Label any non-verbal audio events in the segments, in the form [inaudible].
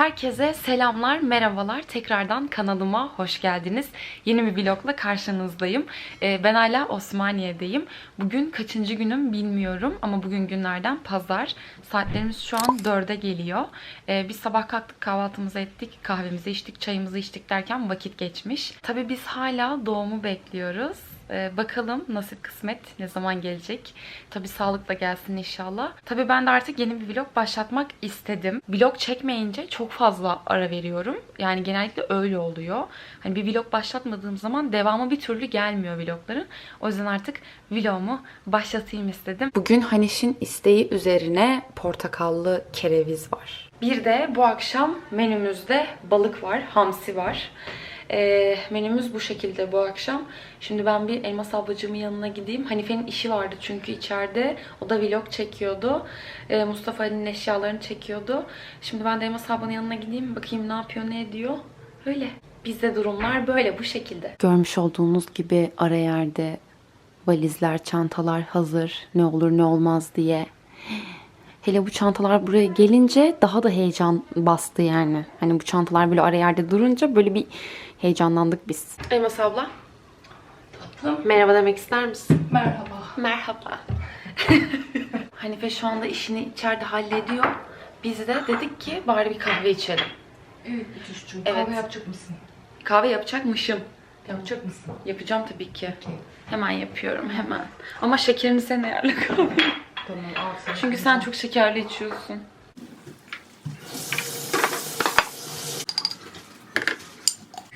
Herkese selamlar, merhabalar. Tekrardan kanalıma hoş geldiniz. Yeni bir vlogla karşınızdayım. Ee, Ben hala Osmaniye'deyim. Bugün kaçıncı günüm bilmiyorum ama bugün günlerden pazar. Saatlerimiz şu an 4'e geliyor. Ee, Biz sabah kalktık, kahvaltımızı ettik, kahvemizi içtik, çayımızı içtik derken vakit geçmiş. Tabii biz hala doğumu bekliyoruz. Ee, bakalım nasip kısmet ne zaman gelecek. Tabii sağlıkla gelsin inşallah. Tabii ben de artık yeni bir vlog başlatmak istedim. Vlog çekmeyince çok fazla ara veriyorum. Yani genellikle öyle oluyor. Hani bir vlog başlatmadığım zaman devamı bir türlü gelmiyor vlogların. O yüzden artık vlogumu başlatayım istedim. Bugün Haniş'in isteği üzerine portakallı kereviz var. Bir de bu akşam menümüzde balık var, hamsi var. Ee, menümüz bu şekilde bu akşam. Şimdi ben bir Elmas ablacığımın yanına gideyim. Hanife'nin işi vardı çünkü içeride. O da vlog çekiyordu. Ee, Mustafa Ali'nin eşyalarını çekiyordu. Şimdi ben de Elmas ablanın yanına gideyim. Bakayım ne yapıyor, ne ediyor. Öyle. Bizde durumlar böyle bu şekilde. Görmüş olduğunuz gibi ara yerde valizler, çantalar hazır. Ne olur ne olmaz diye. Hele bu çantalar buraya gelince daha da heyecan bastı yani. Hani bu çantalar böyle ara yerde durunca böyle bir heyecanlandık biz. Elmas abla. Merhaba demek ister misin? Merhaba. Merhaba. [laughs] Hanife şu anda işini içeride hallediyor. Biz de dedik ki bari bir kahve içelim. Evet Betüş'cüğüm Evet. kahve yapacak mısın? Kahve yapacakmışım. Yapacak mısın? Yapacağım tabii ki. Okey. Hemen yapıyorum hemen. Ama şekerini sen ayarla kahve. Tamam al sen. Çünkü sen çok şekerli içiyorsun.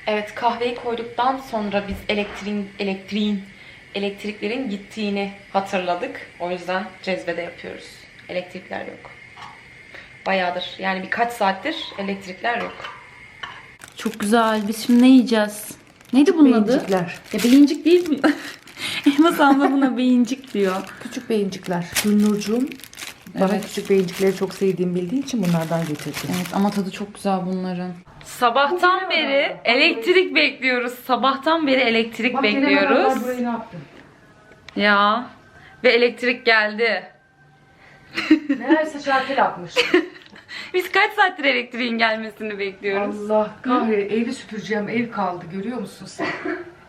Evet kahveyi koyduktan sonra biz elektriğin elektriğin elektriklerin gittiğini hatırladık. O yüzden cezvede yapıyoruz. Elektrikler yok. Bayağıdır yani birkaç saattir elektrikler yok. Çok güzel. Biz şimdi ne yiyeceğiz? Neydi bunun adı? Beyincikler. Ya beyincik değil mi? [laughs] Elmas abla buna beyincik diyor. Küçük beyincikler. Gülnurcuğum bana Evet. küçük beyincikleri çok sevdiğim bildiği için bunlardan getirdim. Evet ama tadı çok güzel bunların. Sabahtan beri elektrik bekliyoruz. Sabahtan beri elektrik bekliyoruz. burayı ne yaptın? Ya ve elektrik geldi. Meğerse şartel atmış. [laughs] Biz kaç saattir elektriğin gelmesini bekliyoruz. Allah kahre evi süpüreceğim ev kaldı görüyor musun sen?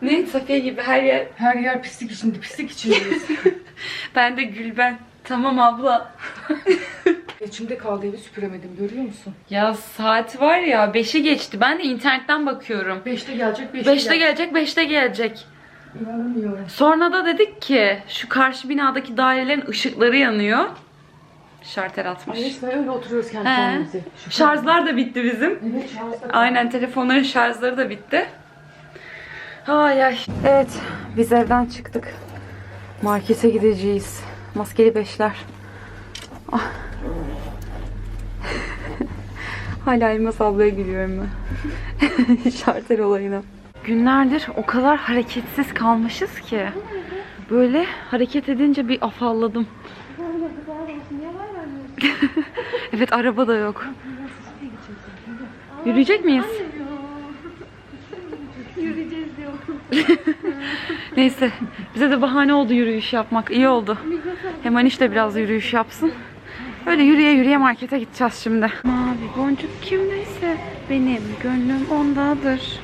Ne Safiye gibi her yer. Her yer pislik içinde pislik içindeyiz. [laughs] Ben de Gülben. Tamam abla. [laughs] İçimde kaldı evi süpüremedim görüyor musun? Ya saat var ya 5'i geçti. Ben de internetten bakıyorum. Beşte gelecek beşte, 5'te gelecek 5'te gelecek. İnanamıyorum. Sonra da dedik ki şu karşı binadaki dairelerin ışıkları yanıyor. Şartel atmış. Resmen öyle oturuyoruz kendi kendimize. Şarjlar da bitti bizim. Evet şarjda. Aynen telefonların şarjları da bitti. Ay ay. Evet biz evden çıktık. Markete gideceğiz. Maskeli beşler. Ah. [laughs] Hala Elmas ablaya gülüyorum ben. [laughs] Şartel olayına. Günlerdir o kadar hareketsiz kalmışız ki. Böyle hareket edince bir afalladım. [laughs] evet araba da yok. Yürüyecek miyiz? [laughs] Neyse bize de bahane oldu yürüyüş yapmak. İyi oldu. Hemen işte biraz yürüyüş yapsın. Öyle yürüye yürüye markete gideceğiz şimdi. Mavi boncuk kimdeyse benim gönlüm ondadır.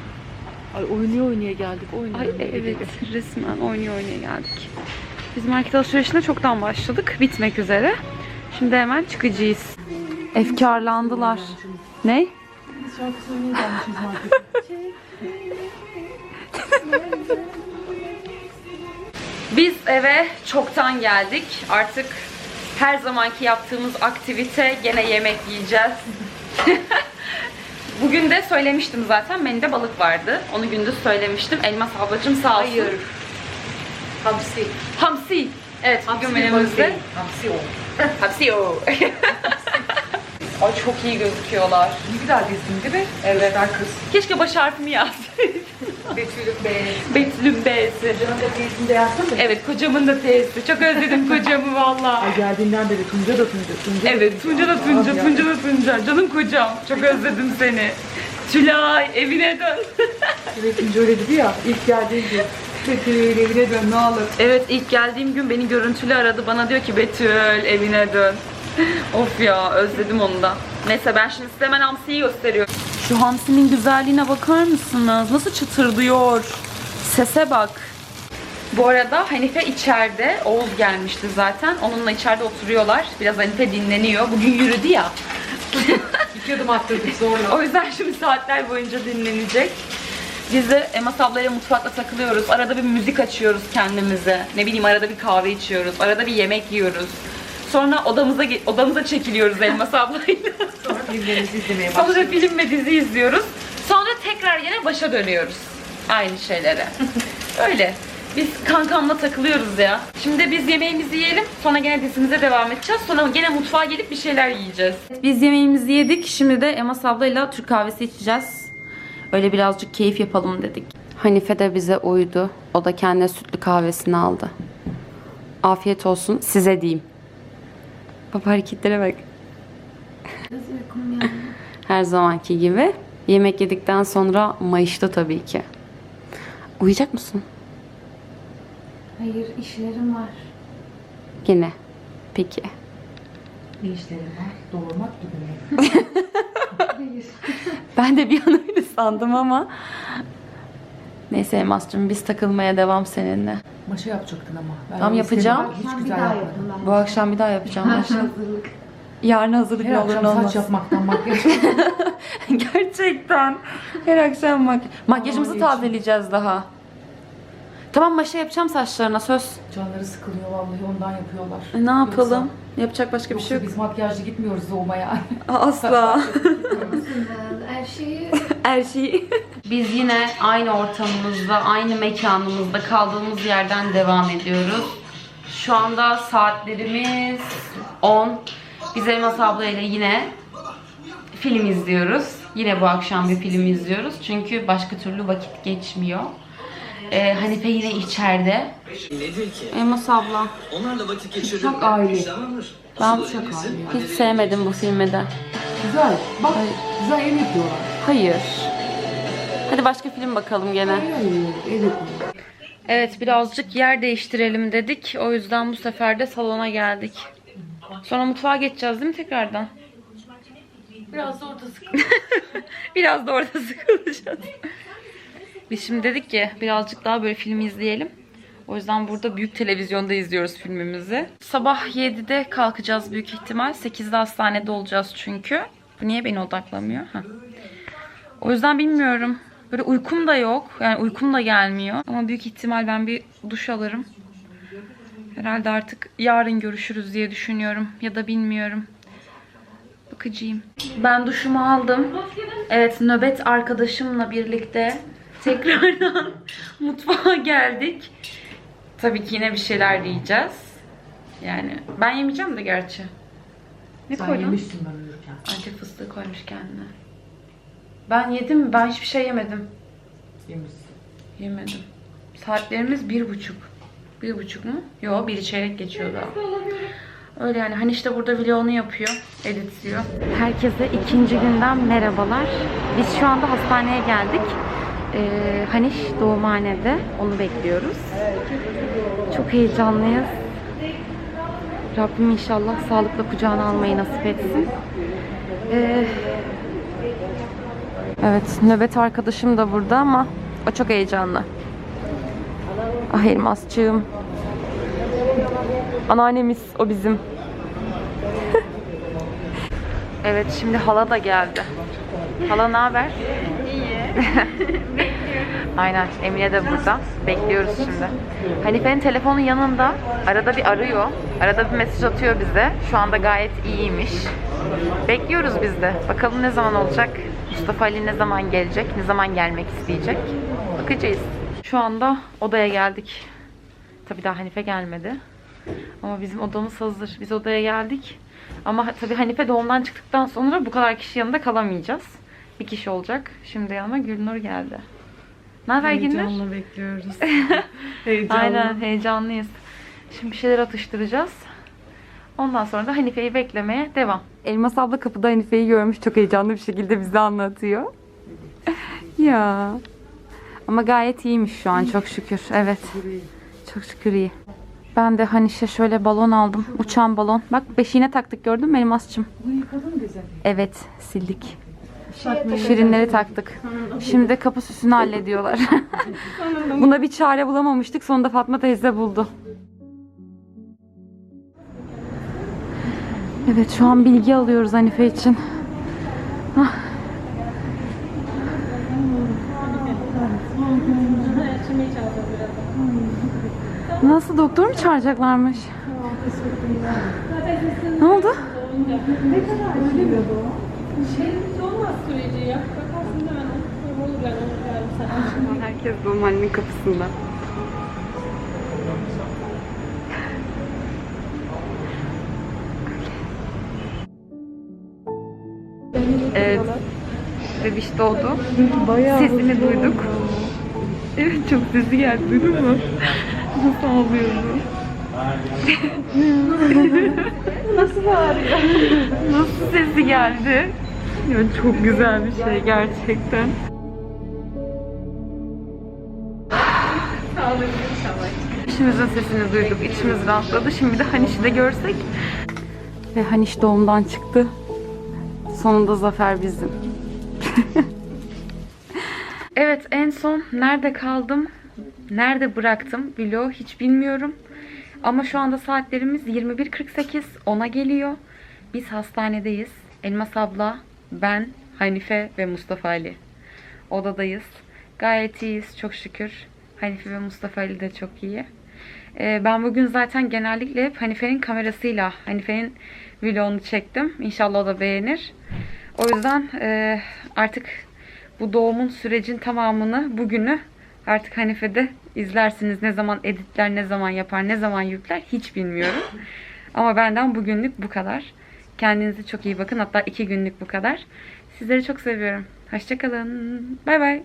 Ay oynuyor oynaya geldik. Oynuyor. Ay evet resmen oynuyor oynaya geldik. Biz market alışverişine çoktan başladık. Bitmek üzere. Şimdi hemen çıkacağız. Efkarlandılar. Ne? [laughs] [laughs] Biz eve çoktan geldik. Artık her zamanki yaptığımız aktivite gene yemek yiyeceğiz. [laughs] Bugün de söylemiştim zaten. Menüde balık vardı. Onu gündüz söylemiştim. Elmas ablacığım sağ olsun. Hayır. Hamsi. Hamsi. Evet bugün Hamsi balık menümüzde. Hamsi o. Hamsi o. [laughs] Ay çok iyi gözüküyorlar. Ne güzel dizdim değil mi? Evet. Göster kız. Keşke baş harfimi yazsaydım. [laughs] Betül'ün be. Betül'ün B'si. Canım da teyzinde yazsın mı? Evet kocamın da T'si. Çok özledim kocamı valla. Ay geldiğinden beri Tunca da Tunca. Tunca Evet Tunca da Tunca. Tunca da Tunca. Canım kocam. Çok özledim seni. Tülay evine dön. [laughs] Evet Tunca öyle dedi ya. İlk geldiğin gün. Betül evine dön ne olur. Evet ilk geldiğim gün beni görüntülü aradı. Bana diyor ki Betül evine dön. [laughs] of ya özledim onu da. Neyse ben şimdi size hemen hamsiyi gösteriyorum. Şu hamsinin güzelliğine bakar mısınız? Nasıl çıtırdıyor. Sese bak. Bu arada Hanife içeride. Oğuz gelmişti zaten. Onunla içeride oturuyorlar. Biraz Hanife dinleniyor. Bugün yürüdü ya. [laughs] İki adım attırdık sonra. O yüzden şimdi saatler boyunca dinlenecek. Biz de Emma ablayla mutfakta takılıyoruz. Arada bir müzik açıyoruz kendimize. Ne bileyim arada bir kahve içiyoruz. Arada bir yemek yiyoruz. Sonra odamıza odamıza çekiliyoruz Elmas ablayla. Sonra filmlerimizi izlemeye Sonra film ve dizi izliyoruz. Sonra tekrar yine başa dönüyoruz. Aynı şeylere. [laughs] Öyle. Biz kankamla takılıyoruz ya. Şimdi biz yemeğimizi yiyelim. Sonra gene dizimize devam edeceğiz. Sonra gene mutfağa gelip bir şeyler yiyeceğiz. Biz yemeğimizi yedik. Şimdi de Emma ablayla Türk kahvesi içeceğiz. Öyle birazcık keyif yapalım dedik. Hanife de bize uydu. O da kendine sütlü kahvesini aldı. Afiyet olsun size diyeyim. Baba hareketlere bak. Her zamanki gibi. Yemek yedikten sonra mayıştı tabii ki. Uyuyacak mısın? Hayır, işlerim var. Yine. Peki. Ne işlerim var? Doğurmak gibi mi? [laughs] Hayır. Ben de bir an öyle sandım ama. Neyse Elmas'cığım biz takılmaya devam seninle. Maşa yapacaktın ama. Ben Tamam, yapacağım. istedim. Hiç Ben bir güzel daha yapmadın. yapın ben. Bu akşam bir daha yapacağım. hazırlık. Yarın hazırlık Her ne olur akşam ne saç olmaz. yapmaktan makyaj. [laughs] Gerçekten. Her akşam mak makyajımızı Ay, tazeleyeceğiz daha. Tamam maşa yapacağım saçlarına söz. Canları sıkılıyor vallahi ondan yapıyorlar. E, ne yapalım? Yoksa- Yapacak başka bir şey yok. biz makyajlı gitmiyoruz doğmaya. [laughs] Asla. Her şeyi [laughs] Her şeyi. Biz yine aynı ortamımızda, aynı mekanımızda kaldığımız yerden devam ediyoruz. Şu anda saatlerimiz 10. Biz Elmas abla ile yine film izliyoruz. Yine bu akşam bir film izliyoruz. Çünkü başka türlü vakit geçmiyor. Ee, Hanife yine içeride. Nedir ki? Elmas abla. Onlarla vakit geçirdim. Çok aile. Ben çok aile. Hiç sevmedim bu filmi de. güzel. Bak güzel yemek yiyorlar. Hayır. Hadi başka film bakalım gene. Hayır hayır. Evet. Birazcık yer değiştirelim dedik. O yüzden bu sefer de salona geldik. Sonra mutfağa geçeceğiz değil mi tekrardan? biraz da orada sıkı. [laughs] Biraz da orada sıkılacağız. Biz şimdi dedik ki birazcık daha böyle film izleyelim. O yüzden burada büyük televizyonda izliyoruz filmimizi. Sabah 7'de kalkacağız büyük ihtimal. 8'de hastanede olacağız çünkü. Bu niye beni odaklamıyor? Heh. O yüzden bilmiyorum. Böyle uykum da yok. Yani uykum da gelmiyor. Ama büyük ihtimal ben bir duş alırım. Herhalde artık yarın görüşürüz diye düşünüyorum. Ya da bilmiyorum. Bakıcıyım. Ben duşumu aldım. Evet nöbet arkadaşımla birlikte tekrardan [laughs] mutfağa geldik. Tabii ki yine bir şeyler yiyeceğiz. Yani ben yemeyeceğim de gerçi. Ne Sen koydun? yemişsin ben uyurken. Antep fıstığı koymuş kendine. Ben yedim mi? Ben hiçbir şey yemedim. Yemişsin. Yemedim. Saatlerimiz bir buçuk. Bir buçuk mu? Yo bir çeyrek geçiyor daha. Öyle yani hani işte burada vlogunu yapıyor, editliyor. Herkese ikinci günden merhabalar. Biz şu anda hastaneye geldik. Ee, Haniş doğumhanede. Onu bekliyoruz. Çok heyecanlıyız. Rabbim inşallah sağlıkla kucağına almayı nasip etsin. Ee, evet nöbet arkadaşım da burada ama o çok heyecanlı. Ah Elmasçığım. Anneannemiz o bizim. [laughs] evet şimdi hala da geldi. Hala ne haber? [laughs] Aynen Emine de burada. Bekliyoruz şimdi. Hanife'nin telefonu yanında. Arada bir arıyor. Arada bir mesaj atıyor bize. Şu anda gayet iyiymiş. Bekliyoruz biz de. Bakalım ne zaman olacak? Mustafa Ali ne zaman gelecek? Ne zaman gelmek isteyecek? Bakacağız. Şu anda odaya geldik. Tabii daha Hanife gelmedi. Ama bizim odamız hazır. Biz odaya geldik. Ama tabii Hanife doğumdan çıktıktan sonra bu kadar kişi yanında kalamayacağız. Bir kişi olacak. Şimdi yanıma Gülnur geldi. Ne haber Gülnur? Heyecanla bekliyoruz. [laughs] Heyecanla. Aynen heyecanlıyız. Şimdi bir şeyler atıştıracağız. Ondan sonra da Hanife'yi beklemeye devam. Elmas abla kapıda Hanife'yi görmüş. Çok heyecanlı bir şekilde bize anlatıyor. ya. Ama gayet iyiymiş şu an çok şükür. Evet. Çok şükür iyi. Ben de Haniş'e şöyle balon aldım. Uçan balon. Bak beşiğine taktık gördün mü Elmas'cığım? Bunu yıkadın güzel. Evet sildik. Şirinleri taktık. Şimdi kapı süsünü hallediyorlar. [laughs] Buna bir çare bulamamıştık. Sonunda Fatma teyze buldu. Evet şu an bilgi alıyoruz Hanife için. Ah. Nasıl doktor mu çağıracaklarmış? Ne oldu? Herkes normalinin kapısında. Evet. Bebiş doğdu. Bayağı Sesini duyduk. Evet çok sesi geldi. Duydun mu? Nasıl ağlıyordu? [laughs] Nasıl bağırıyor? Nasıl sesi geldi? Ya çok güzel bir şey gerçekten. İşimizin sesini duyduk, içimiz rahatladı. Şimdi de Haniş'i de görsek. Ve Haniş doğumdan çıktı. Sonunda zafer bizim. [laughs] evet en son nerede kaldım, nerede bıraktım vlogu hiç bilmiyorum. Ama şu anda saatlerimiz 21.48, 10'a geliyor. Biz hastanedeyiz. Elmas abla, ben, Hanife ve Mustafa Ali. Odadayız. Gayet iyiyiz çok şükür. Hanife ve Mustafa Ali de çok iyi. Ee, ben bugün zaten genellikle hep Hanife'nin kamerasıyla Hanife'nin vlogunu çektim. İnşallah o da beğenir. O yüzden e, artık bu doğumun sürecin tamamını bugünü artık Hanife'de izlersiniz. Ne zaman editler, ne zaman yapar, ne zaman yükler hiç bilmiyorum. Ama benden bugünlük bu kadar. Kendinize çok iyi bakın. Hatta iki günlük bu kadar. Sizleri çok seviyorum. Hoşçakalın. Bay bay.